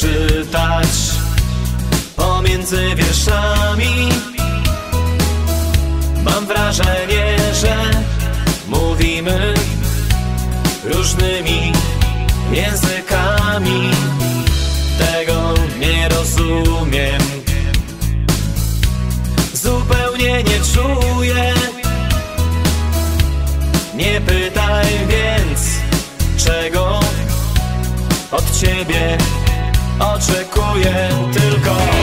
czytać pomiędzy wierszami. Mam wrażenie, że mówimy różnymi językami. Tego nie rozumiem. Zupełnie nie czuję. Nie pytaj więc, czego od ciebie oczekuję tylko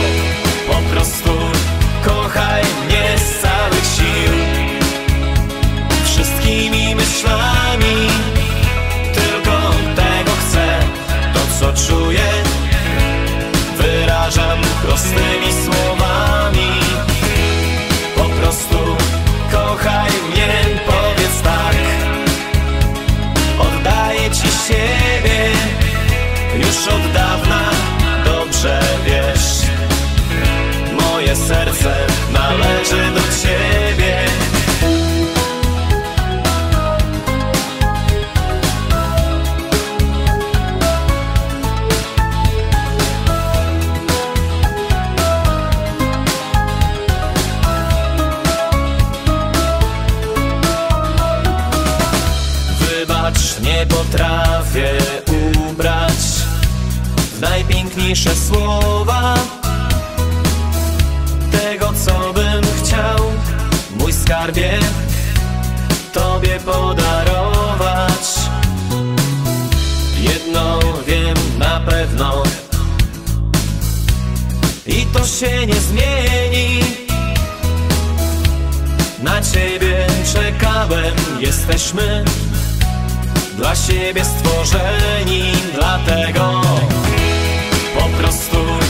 najpiękniejsze słowa tego, co bym chciał, mój skarbie, tobie podarować. Jedno wiem na pewno i to się nie zmieni. Na ciebie czekałem, jesteśmy dla siebie stworzeni, dlatego простой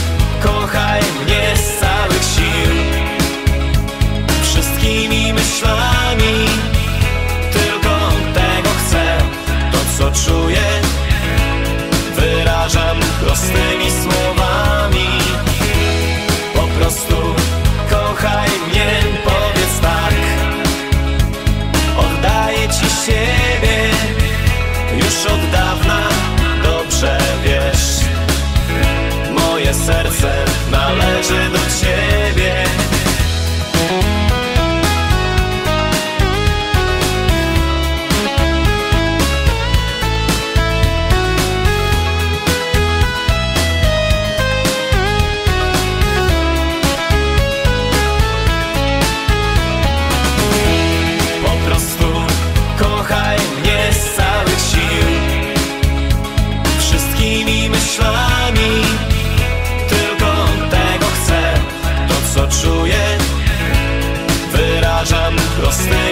lost